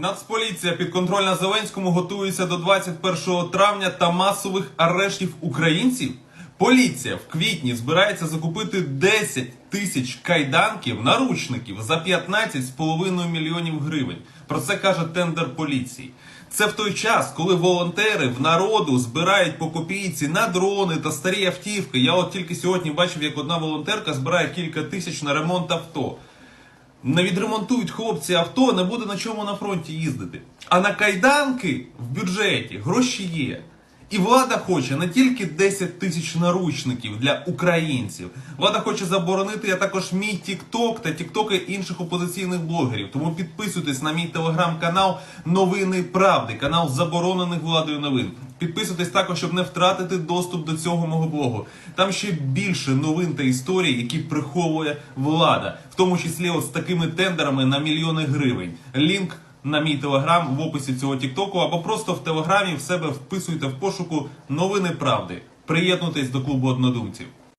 Нацполіція підконтрольна Зеленському готується до 21 травня та масових арештів українців. Поліція в квітні збирається закупити 10 тисяч кайданків, наручників за 15,5 мільйонів гривень. Про це каже тендер поліції. Це в той час, коли волонтери в народу збирають по копійці на дрони та старі автівки. Я от тільки сьогодні бачив, як одна волонтерка збирає кілька тисяч на ремонт авто. Не відремонтують хлопці авто, не буде на чому на фронті їздити. А на кайданки в бюджеті гроші є. І влада хоче не тільки 10 тисяч наручників для українців. Влада хоче заборонити а також мій Тікток та Тіктоки інших опозиційних блогерів. Тому підписуйтесь на мій телеграм-канал Новини Правди, канал заборонених владою новин. Підписуйтесь також, щоб не втратити доступ до цього мого блогу. Там ще більше новин та історій, які приховує влада, в тому числі от з такими тендерами на мільйони гривень. Лінк на мій телеграм в описі цього тіктоку, або просто в телеграмі в себе вписуйте в пошуку новини правди. Приєднуйтесь до клубу однодумців.